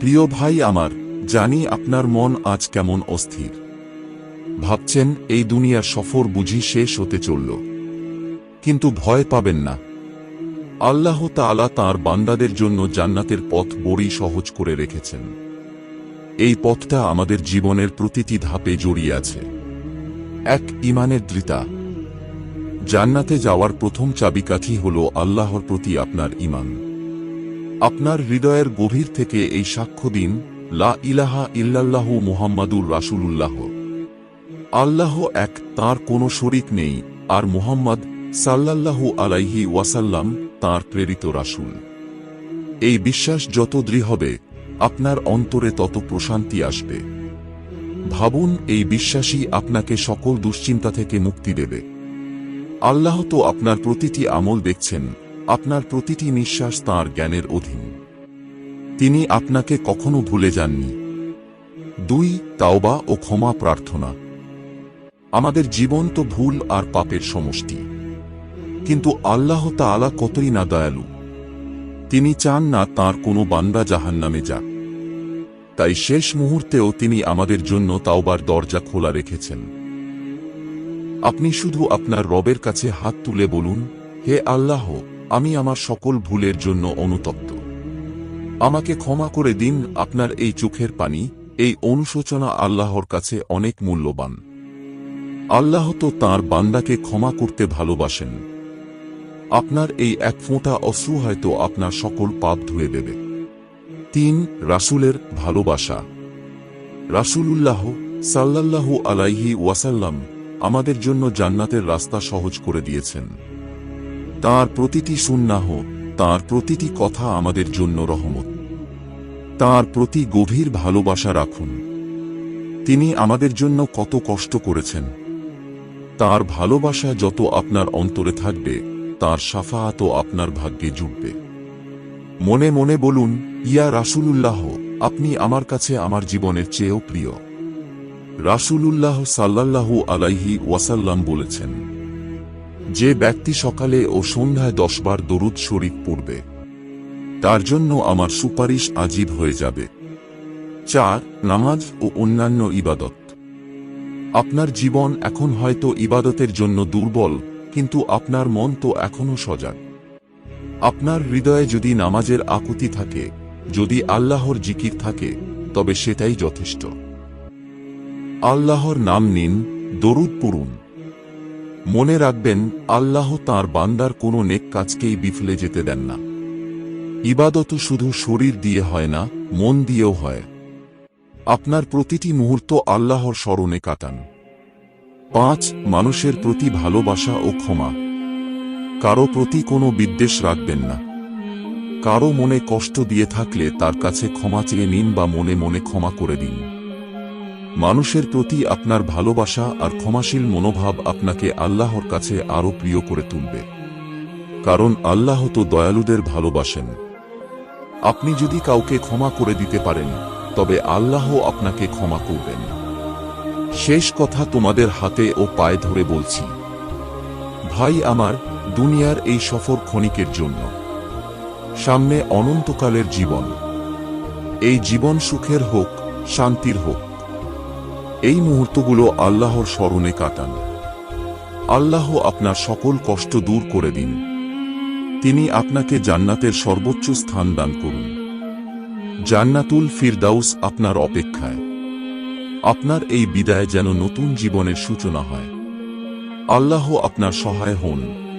প্রিয় ভাই আমার, জানি আপনার মন আজ কেমন অস্থির। ভাবছেন, এই দুনিয়ার সফর বুঝি শেষ হতে চলল। কিন্তু ভয় পাবেন না। আল্লাহ তাআলা তাঁর বান্দাদের জন্য জান্নাতের পথ বড়ই সহজ করে রেখেছেন। এই পথটা আমাদের জীবনের প্রতিটি ধাপে জড়িয়ে আছে। এক ইমানের দৃতা। জান্নাতে যাওয়ার প্রথম চাবিকাঠি হল আল্লাহর প্রতি আপনার ইমান আপনার হৃদয়ের গভীর থেকে এই সাক্ষ্য দিন, লা ইলাহা ইল্লাল্লাহু মুহাম্মাদুর রাসূলুল্লাহ। আল্লাহ এক, তার কোনো শরিক নেই, আর মুহাম্মদ সাল্লাল্লাহু আলাইহি ওয়াসাল্লাম তার প্রেরিত রাসূল। এই বিশ্বাস যত দৃঢ় হবে, আপনার অন্তরে তত প্রশান্তি আসবে। ভাবুন, এই বিশ্বাসই আপনাকে সকল দুশ্চিন্তা থেকে মুক্তি দেবে। আল্লাহ তো আপনার প্রতিটি আমল দেখছেন আপনার প্রতিটি নিঃশ্বাস তাঁর জ্ঞানের অধীন। তিনি আপনাকে কখনো ভুলে যাননি। দুই, তাওবা ও ক্ষমা প্রার্থনা। আমাদের জীবন তো ভুল আর পাপের সমষ্টি। কিন্তু আল্লাহ তাআলা কতই না দয়ালু। তিনি চান না তার কোনো বান্দা জাহান্নামে যাক। তাই শেষ মুহূর্তেও তিনি আমাদের জন্য তাওবার দরজা খোলা রেখেছেন। আপনি শুধু আপনার রবের কাছে হাত তুলে বলুন, হে আল্লাহ আমি আমার সকল ভুলের জন্য অনুতপ্ত। আমাকে ক্ষমা করে দিন আপনার এই চোখের পানি, এই অনুশোচনা আল্লাহর কাছে অনেক মূল্যবান। আল্লাহ তো তাঁর বান্দাকে ক্ষমা করতে ভালোবাসেন। আপনার এই এক ফোঁটা অশ্রু হয়তো আপনার সকল পাপ ধুয়ে দেবে। তিন, রাসূলের ভালোবাসা। রাসূলুল্লাহ সাল্লাল্লাহু আলাইহি ওয়াসাল্লাম আমাদের জন্য জান্নাতের রাস্তা সহজ করে দিয়েছেন। তার প্রতিটি সুন্নাহ, তার প্রতিটি কথা আমাদের জন্য রহমত। তার প্রতি গভীর ভালোবাসা রাখুন। তিনি আমাদের জন্য কত কষ্ট করেছেন। তার ভালোবাসা যত আপনার অন্তরে থাকবে, তার সাফাহাতও আপনার ভাগ্যে জুটবে। মনে মনে বলুন, ইয়া রাসূলুল্লাহ, আপনি আমার কাছে আমার জীবনের চেয়েও প্রিয়। রাসূলুল্লাহ সাল্লাল্লাহু আলাইহি ওয়াসাল্লাম বলেছেন যে ব্যক্তি সকালে ও সন্ধ্যায় দশবার দরুদ শরীফ পড়বে, তার জন্য আমার সুপারিশ আজীব হয়ে যাবে। চার, নামাজ ও অন্যান্য ইবাদত। আপনার জীবন এখন হয়তো ইবাদতের জন্য দুর্বল, কিন্তু আপনার মন তো এখনও সজাগ। আপনার হৃদয়ে যদি নামাজের আকুতি থাকে, যদি আল্লাহর জিকির থাকে, তবে সেটাই যথেষ্ট। আল্লাহর নাম নিন, দরুদ পড়ুন। মনে রাখবেন, আল্লাহ তার বান্দার কোনো নেক কাজকেই বিফলে যেতে দেন না। ইবাদত শুধু শরীর দিয়ে হয় না, মন দিয়েও হয়। আপনার প্রতিটি মুহূর্ত আল্লাহর স্মরণে কাটান। পাঁচ, মানুষের প্রতি ভালোবাসা ও ক্ষমা। কারও প্রতি কোনো বিদ্বেষ রাখবেন না। কারও মনে কষ্ট দিয়ে থাকলে তার কাছে ক্ষমা চেয়ে নিন বা মনে মনে ক্ষমা করে দিন। মানুষের প্রতি আপনার ভালোবাসা আর ক্ষমাশীল মনোভাব আপনাকে আল্লাহর কাছে আরও প্রিয় করে তুলবে। কারণ আল্লাহ তো দয়ালুদের ভালোবাসেন। আপনি যদি কাউকে ক্ষমা করে দিতে পারেন, তবে আল্লাহ আপনাকে ক্ষমা করবেন। শেষ কথা তোমাদের হাতে ও পায়ে ধরে বলছি। ভাই আমার, দুনিয়ার এই সফর ক্ষণিকের জন্য। সামনে অনন্তকালের জীবন। এই জীবন সুখের হোক, শান্তির হোক। এই মুহূর্তগুলো আল্লাহর স্মরণে কাটান। আল্লাহ আপনার সকল কষ্ট দূর করে দিন। তিনি আপনাকে জান্নাতের সর্বোচ্চ স্থান দান করুন। জান্নাতুল ফিরদাউস আপনার অপেক্ষায়। আপনার এই বিদায় যেন নতুন জীবনের সূচনা হয়। আল্লাহ আপনার সহায় হন।